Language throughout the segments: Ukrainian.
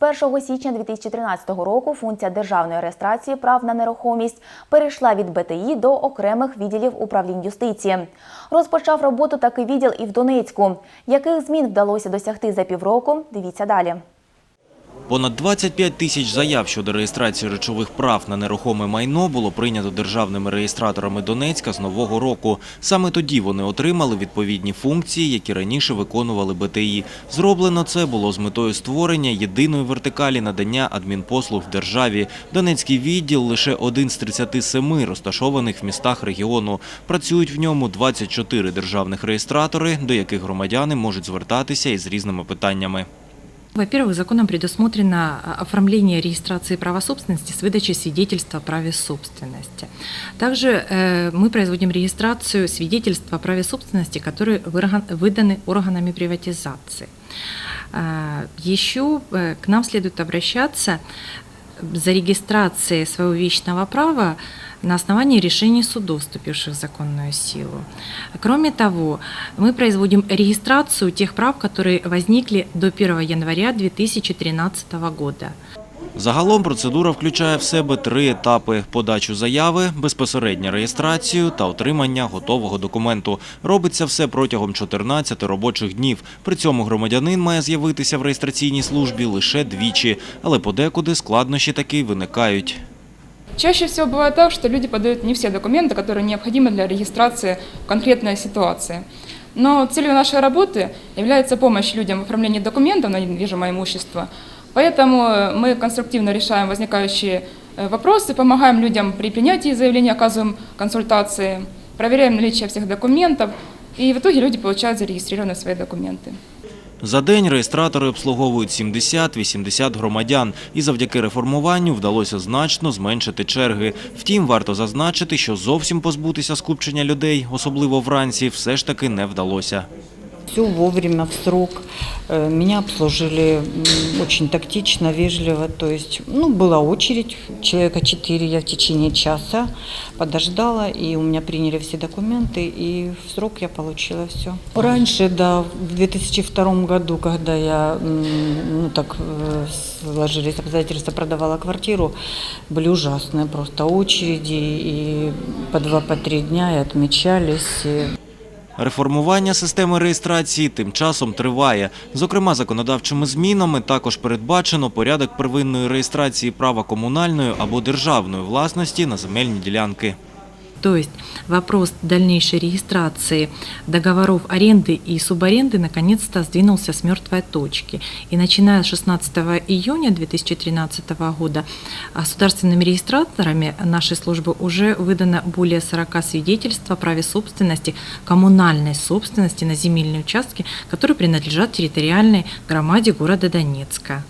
З 1 січня 2013 року функція державної реєстрації прав на нерухомість перейшла від БТІ до окремих відділів управлінь юстиції. Розпочав роботу такий відділ і в Донецьку. Яких змін вдалося досягти за півроку? Дивіться далі. Понад 25 тисяч заяв щодо реєстрації речових прав на нерухоме майно було прийнято державними реєстраторами Донецька з нового року. Саме тоді вони отримали відповідні функції, які раніше виконували БТІ. Зроблено це було з метою створення єдиної вертикалі надання адмінпослуг в державі. Донецький відділ лише один з 37 розташованих в містах регіону. Працюють в ньому 24 державних реєстратори, до яких громадяни можуть звертатися із різними питаннями. Во-первых, законом предусмотрено а, оформление регистрации права собственности с выдачей свидетельства о праве собственности. Также э, мы производим регистрацию свидетельства о праве собственности, которые выраган- выданы органами приватизации. А, Еще э, к нам следует обращаться за регистрацией своего вечного права на основании решений судов, вступивших в законную силу. Кроме того, мы производим регистрацию тех прав, которые возникли до 1 января 2013 года. Загалом процедура включає в себе три етапи – подачу заяви, безпосередню реєстрацію та отримання готового документу. Робиться все протягом 14 робочих днів. При цьому громадянин має з'явитися в реєстраційній службі лише двічі, але подекуди складнощі таки виникають. Чаще всего бывает так, что люди подают не все документы, которые необходимы для регистрации в конкретной ситуации. Но целью нашей работы является помощь людям в оформлении документов на недвижимое имущество. Поэтому мы конструктивно решаем возникающие э, вопросы, помогаем людям при принятии заявления, оказываем консультации, проверяем наличие всех документов, и в итоге люди получают зарегистрированные свои документы. За день реєстратори обслуговують 70-80 громадян, і завдяки реформуванню вдалося значно зменшити черги. Втім, варто зазначити, що зовсім позбутися скупчення людей, особливо вранці, все ж таки не вдалося. Все вовремя, в срок. Э, Меня обслужили м, очень тактично, вежливо. То есть, ну, была очередь, человека четыре, я в течение часа подождала, и у меня приняли все документы, и в срок я получила все. Раньше, да, в 2002 году, когда я, м, ну, так э, сложились обстоятельства, продавала квартиру, были ужасные просто очереди, и по два, по три дня и отмечались. и Реформування системи реєстрації тим часом триває. Зокрема, законодавчими змінами також передбачено порядок первинної реєстрації права комунальної або державної власності на земельні ділянки. То есть вопрос дальнейшей регистрации договоров аренды и субаренды наконец-то сдвинулся с мертвой точки. И начиная с 16 июня 2013 года государственными регистраторами нашей службы уже выдано более 40 свидетельств о праве собственности, коммунальной собственности на земельные участки, которые принадлежат территориальной громаде города Донецка.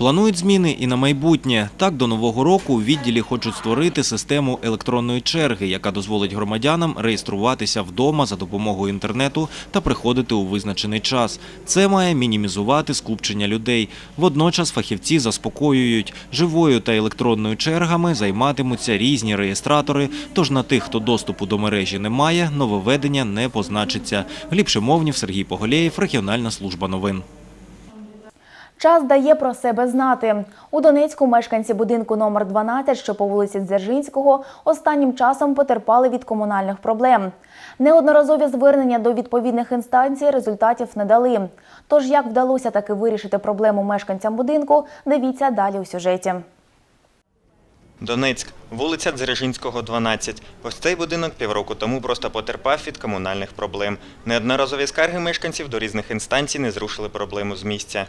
Планують зміни і на майбутнє. Так, до нового року у відділі хочуть створити систему електронної черги, яка дозволить громадянам реєструватися вдома за допомогою інтернету та приходити у визначений час. Це має мінімізувати скупчення людей. Водночас фахівці заспокоюють, живою та електронною чергами займатимуться різні реєстратори, тож на тих, хто доступу до мережі не має, нововведення не позначиться. Гліб Шимовнів, Сергій Поголєєв, Регіональна служба новин. Час дає про себе знати. У Донецьку мешканці будинку номер 12, що по вулиці Дзержинського, останнім часом потерпали від комунальних проблем. Неодноразові звернення до відповідних інстанцій результатів не дали. Тож як вдалося таки вирішити проблему мешканцям будинку, дивіться далі у сюжеті. Донецьк, вулиця Дзержинського, 12. Ось цей будинок півроку тому просто потерпав від комунальних проблем. Неодноразові скарги мешканців до різних інстанцій не зрушили проблему з місця.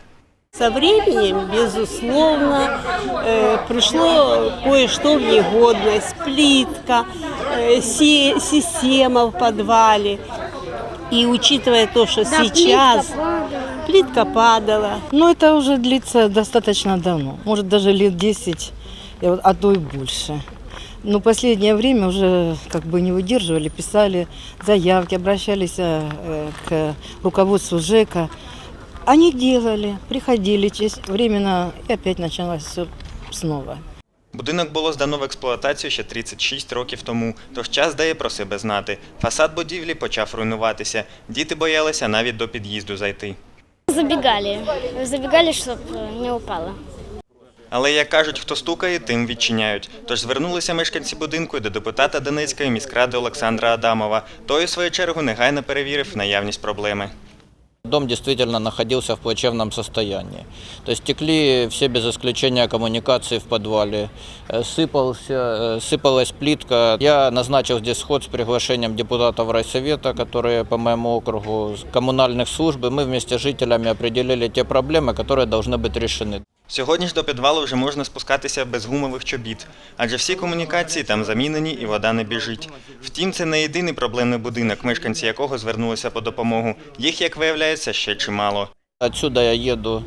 Со временем, безусловно, э, пришло кое-что в негодность. Плитка, э, си- система в подвале. И учитывая то, что сейчас плитка падала, Ну, это уже длится достаточно давно, может даже лет 10, и вот- а то и больше. Но последнее время уже как бы не выдерживали, писали заявки, обращались э, к руководству ЖЭКа. Они делали, приходили через временно, и опять началось все снова. Будинок було здано в експлуатацію ще 36 років тому, тож час дає про себе знати. Фасад будівлі почав руйнуватися. Діти боялися навіть до під'їзду зайти. Забегали, забегали, чтобы не упала. Але як кажуть, хто стукає, тим відчиняють. Тож звернулися мешканці будинку до депутата Донецької міськради Олександра Адамова. Той, у свою чергу, негайно перевірив наявність проблеми. Дом действительно находился в плачевном состоянии. То есть текли все без исключения коммуникации в подвале, Э, сыпался, э, сыпалась плитка. Я назначил здесь сход с приглашением депутатов райсовета, которые по моему округу, с коммунальных служб, и мы вместе с жителями определили те проблемы, которые должны быть решены. Сьогодні ж до підвалу вже можна спускатися без гумових чобіт, адже всі комунікації там замінені і вода не біжить. Втім, це не єдиний проблемний будинок, мешканці якого звернулися по допомогу. Їх, як виявляється, ще чимало. Отсюда я еду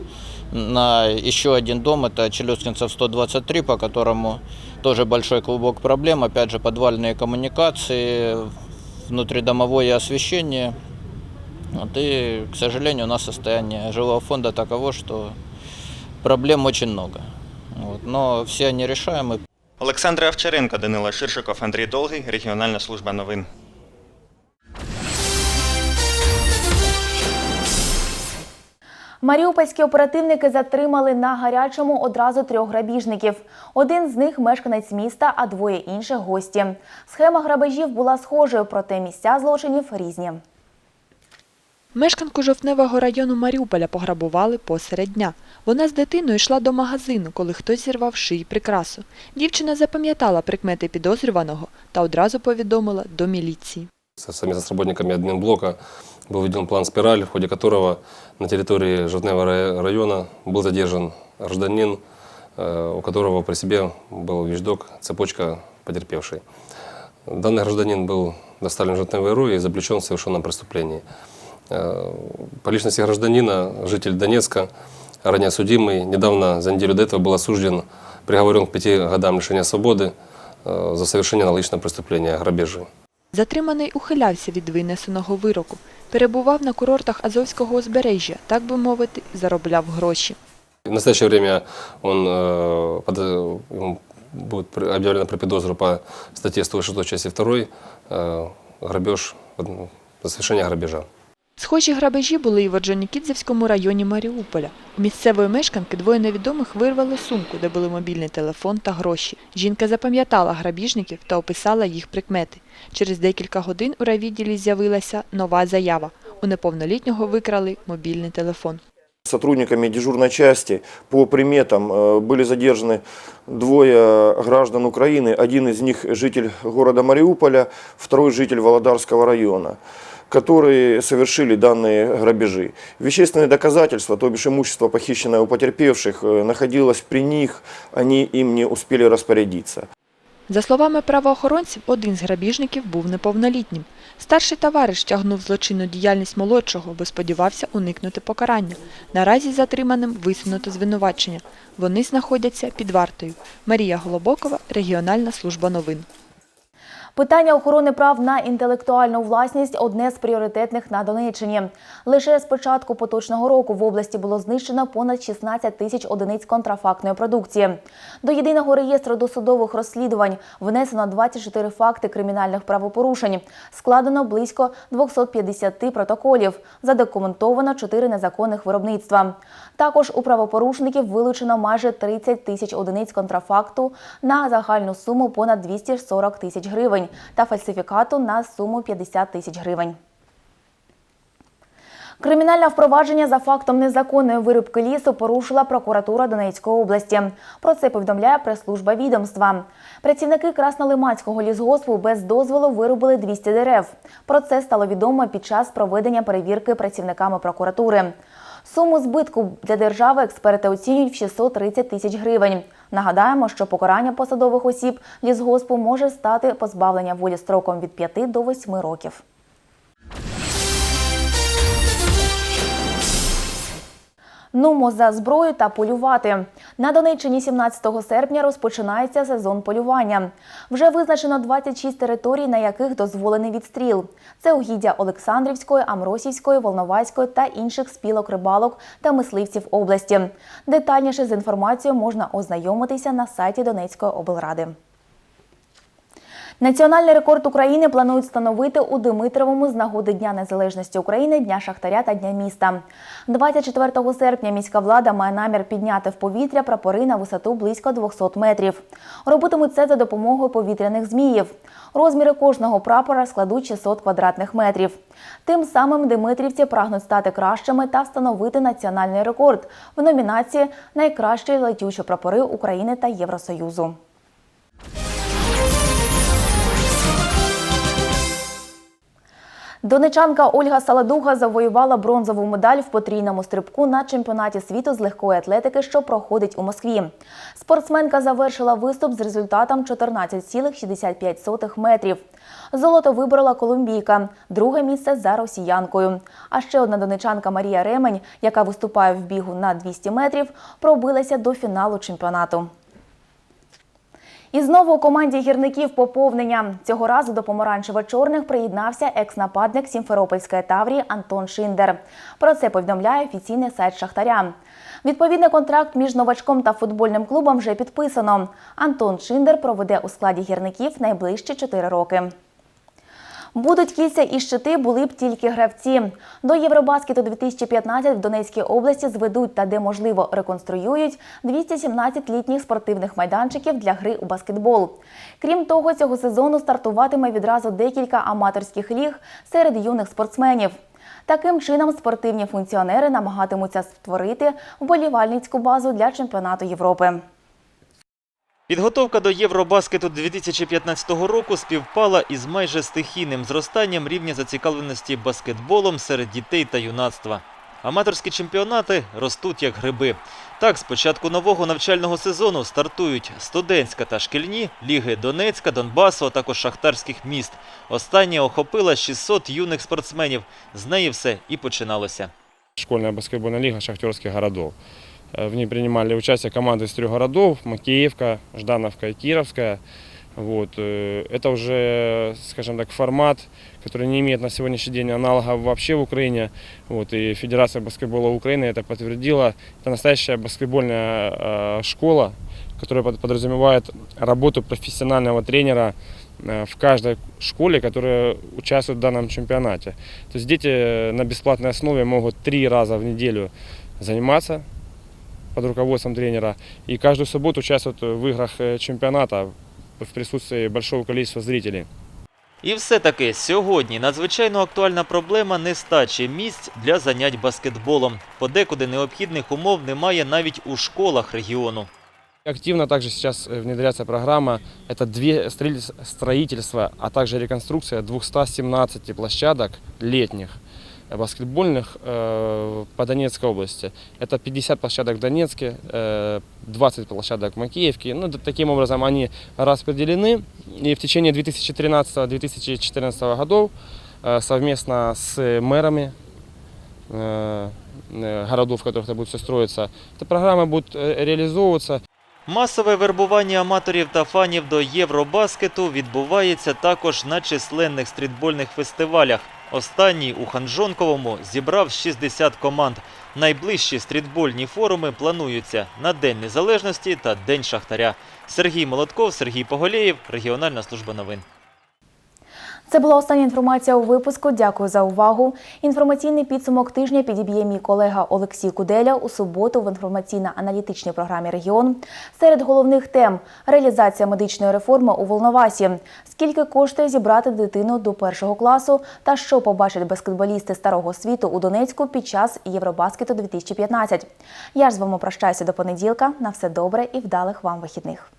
на еще один дом, это Челюскинцев 123, по которому тоже большой клубок проблем. Опять же, подвальные коммуникации, внутридомовое освещение. Вот, и, к сожалению, у нас состояние жилого фонда таково, что проблем очень много. Вот, но все они решаемы. Олександр Овчаренко, Данила Ширшиков, Андрій Долгий, Регіональна служба новин. Маріупольські оперативники затримали на гарячому одразу трьох грабіжників. Один з них мешканець міста, а двоє інших гості. Схема грабежів була схожою, проте місця злочинів різні. Мешканку жовтневого району Маріуполя пограбували посеред дня. Вона з дитиною йшла до магазину, коли хтось зірвав шиї прикрасу. Дівчина запам'ятала прикмети підозрюваного та одразу повідомила до міліції. Совместно с работниками админблока был введен план «Спираль», в ходе которого на территории Жовтневого рай- района был задержан гражданин, э, у которого при себе был вещдок, цепочка потерпевшей. Данный гражданин был доставлен в Жовтневый РУ и заключен в совершенном преступлении. Э, По личности гражданина, житель Донецка, ранее судимый, недавно, за неделю до этого был осужден, приговорен к пяти годам лишения свободы э, за совершение аналогичного преступления – грабежи. Затриманий ухилявся від винесеного вироку, перебував на курортах Азовського узбережжя, так би мовити, заробляв гроші. В настоящее время он, э, под, э, ему будет при- объявлено при подозру по статье 106 части 2 э, грабеж, э, за совершение грабежа. Схожі грабежі були і в Орджонікідзевському районі Маріуполя. У місцевої мешканки двоє невідомих вирвали сумку, де були мобільний телефон та гроші. Жінка запам'ятала грабіжників та описала їх прикмети. Через декілька годин у райвідділі з'явилася нова заява. У неповнолітнього викрали мобільний телефон. Сотрудниками дежурной части по приметам э, были задержаны двое граждан Украины. Один из них житель города Мариуполя, второй житель Володарского района которые совершили данные грабежи. Вещественные доказательства, то бишь имущество, похищенное у потерпевших, э, находилось при них, они им не успели распорядиться. За словами правоохоронців, один з грабіжників був неповнолітнім. Старший товариш тягнув злочинну діяльність молодшого, бо сподівався уникнути покарання. Наразі затриманим висунуто звинувачення. Вони знаходяться під вартою. Марія Голобокова, Регіональна служба новин. Питання охорони прав на інтелектуальну власність одне з пріоритетних на Донеччині. Лише з початку поточного року в області було знищено понад 16 тисяч одиниць контрафактної продукції. До єдиного реєстру досудових розслідувань внесено 24 факти кримінальних правопорушень. Складено близько 250 протоколів. Задокументовано 4 незаконних виробництва. Також у правопорушників вилучено майже 30 тисяч одиниць контрафакту на загальну суму понад 240 тисяч гривень та фальсифікату на суму 50 тисяч гривень. Кримінальне впровадження за фактом незаконної вирубки лісу порушила прокуратура Донецької області. Про це повідомляє прес-служба відомства. Працівники Краснолиманського лісгоспу без дозволу вирубили 200 дерев. Про це стало відомо під час проведення перевірки працівниками прокуратури. Суму збитку для держави експерти оцінюють в 630 тисяч гривень. Нагадаємо, що покарання посадових осіб лісгоспу може стати позбавлення волі строком від 5 до 8 років. Нумо за зброю та полювати. На Донеччині 17 серпня розпочинається сезон полювання. Вже визначено 26 територій, на яких дозволений відстріл. Це угіддя Олександрівської, Амросівської, Волноваської та інших спілок рибалок та мисливців області. Детальніше з інформацією можна ознайомитися на сайті Донецької облради. Національний рекорд України планують встановити у Димитровому з нагоди Дня Незалежності України, Дня Шахтаря та Дня міста. 24 серпня міська влада має намір підняти в повітря прапори на висоту близько 200 метрів. Робитимуть це за допомогою повітряних зміїв. Розміри кожного прапора складуть 600 квадратних метрів. Тим самим димитрівці прагнуть стати кращими та встановити національний рекорд в номінації Найкращі летючі прапори України та Євросоюзу. Донечанка Ольга Саладуга завоювала бронзову медаль в потрійному стрибку на чемпіонаті світу з легкої атлетики, що проходить у Москві. Спортсменка завершила виступ з результатом 14,65 метрів. Золото виборола колумбійка, друге місце за росіянкою. А ще одна донечанка Марія Ремень, яка виступає в бігу на 200 метрів, пробилася до фіналу чемпіонату. І знову у команді гірників поповнення. Цього разу до помаранчево-чорних приєднався екс-нападник Сімферопольської Таврії Антон Шиндер. Про це повідомляє офіційний сайт Шахтаря. Відповідний контракт між новачком та футбольним клубом вже підписано. Антон Шиндер проведе у складі гірників найближчі 4 роки. Будуть кільця і щити, були б тільки гравці. До Євробаскету 2015 в Донецькій області зведуть та де можливо реконструюють 217 літніх спортивних майданчиків для гри у баскетбол. Крім того, цього сезону стартуватиме відразу декілька аматорських ліг серед юних спортсменів. Таким чином, спортивні функціонери намагатимуться створити вболівальницьку базу для чемпіонату Європи. Підготовка до Євробаскету 2015 року співпала із майже стихійним зростанням рівня зацікавленості баскетболом серед дітей та юнацтва. Аматорські чемпіонати ростуть як гриби. Так, з початку нового навчального сезону стартують студентська та шкільні ліги Донецька, Донбасу, а також шахтарських міст. Остання охопила 600 юних спортсменів. З неї все і починалося. Школьная баскетбольная лига шахтерских городов. Э, В ней принимали участие команды из трех городов – Макеевка, Ждановка и Кировская. Вот. э, Это уже, скажем так, формат, который не имеет на сегодняшний день аналога вообще в Украине. Вот. И Федерация баскетбола Украины это подтвердила. Это настоящая баскетбольная э, школа, которая под- подразумевает работу профессионального тренера в каждой школе, которая участвует в данном чемпионате. То есть дети на бесплатной основе могут три раза в неделю заниматься под руководством тренера и каждую субботу участвуют в играх э, чемпионата в присутствии большого количества зрителей. І все-таки сьогодні надзвичайно актуальна проблема нестачі місць для занять баскетболом. Подекуди необхідних умов немає навіть у школах регіону. Активно также сейчас э, внедряется программа, это две стрель- строительство, а также реконструкция 217 площадок летних э, баскетбольных э, по Донецкой области. Это 50 площадок в Донецке, э, 20 площадок в Макеевке. Ну, т- таким образом они распределены. И в течение 2013-2014 годов э, совместно с мэрами э, э, городов, в которых это будет все строиться, эта программа будет э, реализовываться. Масове вербування аматорів та фанів до Євробаскету відбувається також на численних стрітбольних фестивалях. Останній у Ханжонковому зібрав 60 команд. Найближчі стрітбольні форуми плануються на День Незалежності та День Шахтаря. Сергій Молотков, Сергій Поголєєв, Регіональна служба новин. Це була остання інформація у випуску. Дякую за увагу. Інформаційний підсумок тижня підіб'є мій колега Олексій Куделя у суботу в інформаційно-аналітичній програмі Регіон. Серед головних тем реалізація медичної реформи у Волновасі. Скільки коштує зібрати дитину до першого класу та що побачать баскетболісти старого світу у Донецьку під час Євробаскету 2015. Я ж з вами прощаюся до понеділка. На все добре і вдалих вам вихідних.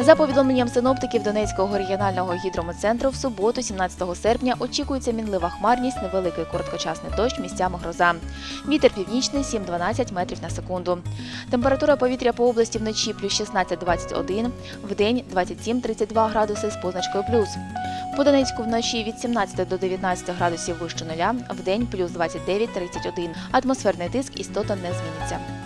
За повідомленням синоптиків Донецького регіонального гідрометцентру, в суботу, 17 серпня, очікується мінлива хмарність, невеликий короткочасний дощ, місцями гроза. Вітер північний 7-12 метрів на секунду. Температура повітря по області вночі плюс 16-21, вдень 27-32 градуси з позначкою плюс. По Донецьку вночі від 17 до 19 градусів вище нуля, вдень плюс 29-31. Атмосферний тиск істотно не зміниться.